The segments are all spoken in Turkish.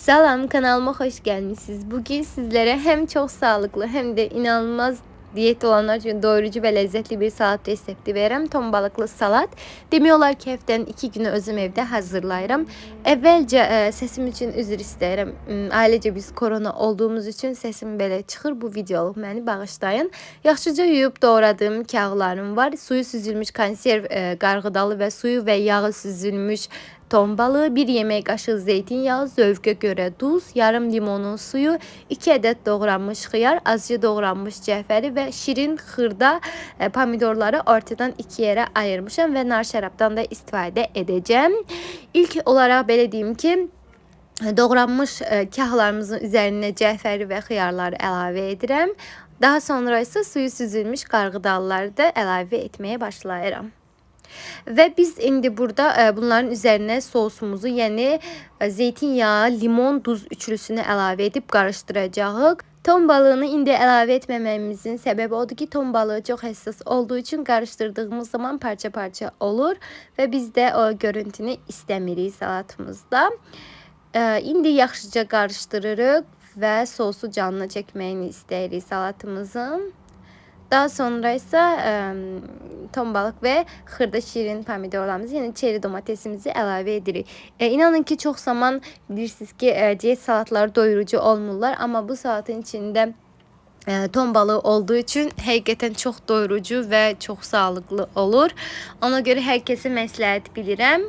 Salam kanalıma hoş gelmişsiniz. Bugün sizlere hem çok sağlıklı hem de inanılmaz diyet olanlar için doyurucu ve lezzetli bir salat resepti verəm. Ton balıqlı salat. Demək olar ki, həftənin 2 günü özüm evdə hazırlayıram. Əvvəlcə ə, səsim üçün üzr istəyirəm. M, Ailecə biz korona olduğumuz üçün səsim belə çıxır. Bu videoluq məni bağışlayın. Yaxşıca yuyub doğradığım kağlarım var. Suyu süzülmüş konserv ə, qarğıdalı və suyu və yağı süzülmüş ton balığı, 1 yemək qaşığı zeytinyağı, zövqə görə duz, yarım limonun suyu, 2 ədəd doğranmış xiyar, azca doğranmış cəfəri və şirin xırda e, pomidorları ortadan iki yerə ayırmışam və nar şərabdan da istifadə edəcəm. İlk olaraq belə deyim ki, doğranmış e, kahlarımızın üzərinə cəfəri və xiyarları əlavə edirəm. Daha sonra isə suyu süzülmüş qarğıdalları da əlavə etməyə başlayıram. Ve biz indi burada e, bunların üzerine sosumuzu yani e, zeytinyağı, limon, duz üçlüsünü əlavə edib qarışdıracağıq. Ton balığını indi əlavə etməməyimizin səbəbi odur ki, ton balığı çox həssas olduğu üçün qarışdırdığımız zaman parça-parça olur və biz də o görüntünü istəmirik salatımızda. E, indi yaxşıca qarışdırırıq və sosu canına çəkməyini istəyirik salatımızın. Daha sonra ise e, ton balık ve xırda şirin pomidorlarımızı yani çeri domatesimizi əlavə edirik. E, inanın ki çok zaman bilirsiniz ki e, diyet salatları doyurucu olmurlar ama bu salatın içinde e, ton balığı olduğu için həqiqətən çox doyurucu və çox sağlıklı olur. Ona göre herkese məsləhət bilirəm.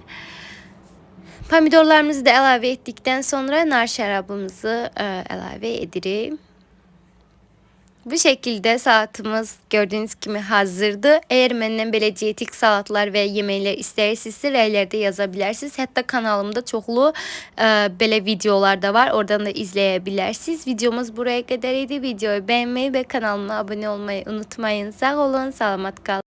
Pomidorlarımızı da əlavə etdikdən sonra nar şərabımızı e, əlavə edirik. Bu şekilde salatımız gördüğünüz gibi hazırdı. Eğer benden böyle diyetik salatlar ve yemekler isterseniz rəylərdə yazabilirsiniz. Hatta kanalımda çoxlu e, belə videolar da var. Oradan da izleyebilirsiniz. Videomuz buraya kadar idi. Videoyu beğenmeyi ve kanalıma abone olmayı unutmayın. Sağ olun, salamat kalın.